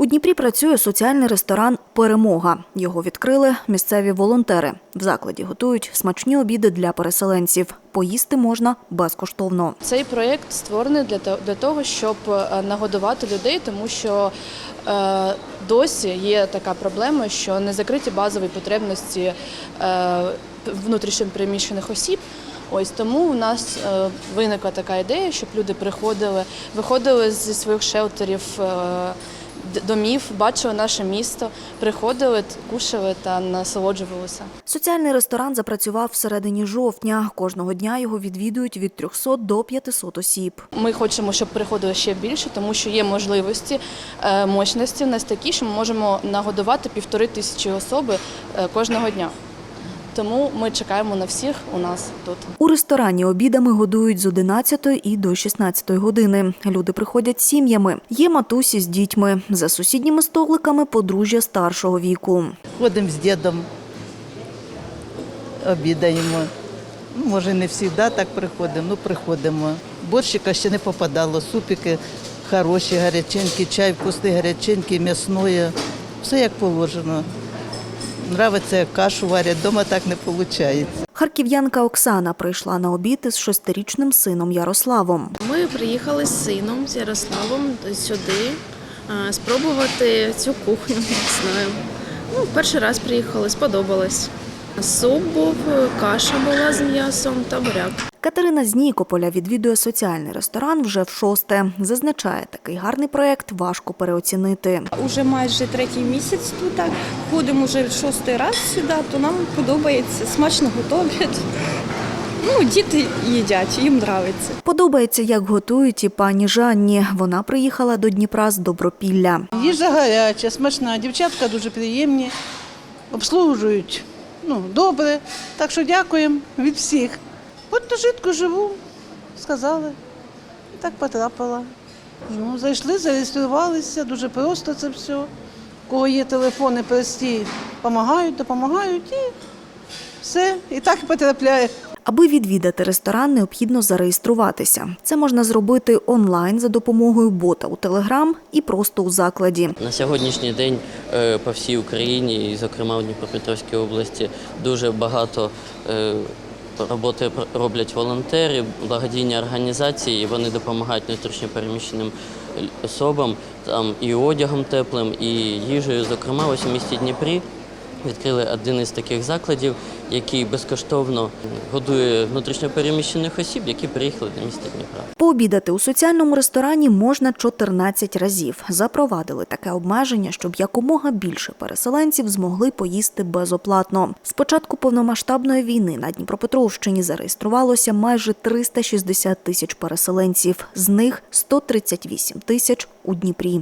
У Дніпрі працює соціальний ресторан Перемога. Його відкрили місцеві волонтери. В закладі готують смачні обіди для переселенців. Поїсти можна безкоштовно. Цей проєкт створений для того, щоб е, нагодувати людей, тому що е, досі є така проблема, що не закриті базові потребності е, внутрішньопереміщених осіб. Ось тому у нас виникла така ідея, щоб люди приходили, виходили зі своїх шелтерів. Домів бачили наше місто, приходили, кушали та насолоджувалися. Соціальний ресторан запрацював всередині жовтня. Кожного дня його відвідують від 300 до 500 осіб. Ми хочемо, щоб приходило ще більше, тому що є можливості, е, мощності в нас такі, що ми можемо нагодувати півтори тисячі особи е, кожного дня. Тому ми чекаємо на всіх у нас тут. У ресторані обідами годують з 11 і до 16 години. Люди приходять сім'ями. Є матусі з дітьми. За сусідніми столиками подружжя старшого віку. Ходимо з дідом, обідаємо. Ну, може, не завжди так приходимо, ну приходимо. Борщика ще не попадало, супики хороші, гаряченькі, чай вкусний, гаряченький, м'ясної. Все як положено. Нравиться, як кашу варять, вдома так не виходить. Харків'янка Оксана прийшла на обід із шестирічним сином Ярославом. Ми приїхали з сином з Ярославом сюди спробувати цю кухню. Не знаю. Ну, перший раз приїхали, сподобалось. Суп був, каша була з м'ясом та буряк. Катерина з Нікополя відвідує соціальний ресторан вже в шосте. Зазначає, такий гарний проект важко переоцінити. Уже майже третій місяць тут так. Ходимо вже шостий раз сюди, то нам подобається, смачно готовлять. Ну, діти їдять, їм подобається. Подобається, як готують і пані Жанні. Вона приїхала до Дніпра з Добропілля. Їжа гаряча, смачна, дівчатка дуже приємні, обслужують ну, добре. Так що дякуємо від всіх. От на житку живу, сказали. Так потрапила. Ну, зайшли, зареєструвалися, дуже просто це все. У кого є телефони прості, допомагають, допомагають і все. І так і потрапляє. Аби відвідати ресторан, необхідно зареєструватися. Це можна зробити онлайн за допомогою бота у Телеграм і просто у закладі. На сьогоднішній день е, по всій Україні, і зокрема в Дніпропетровській області, дуже багато е, роботи роблять волонтери, благодійні організації. і Вони допомагають внутрішньопереміщеним особам там і одягом теплим, і їжею. Зокрема, ось у місті Дніпрі відкрили один із таких закладів, який безкоштовно годує внутрішньопереміщених осіб, які приїхали до міста Дніпра. Пообідати у соціальному ресторані можна 14 разів. Запровадили таке обмеження, щоб якомога більше переселенців змогли поїсти безоплатно. З початку повномасштабної війни на Дніпропетровщині зареєструвалося майже 360 тисяч переселенців. З них 138 тисяч у Дніпрі.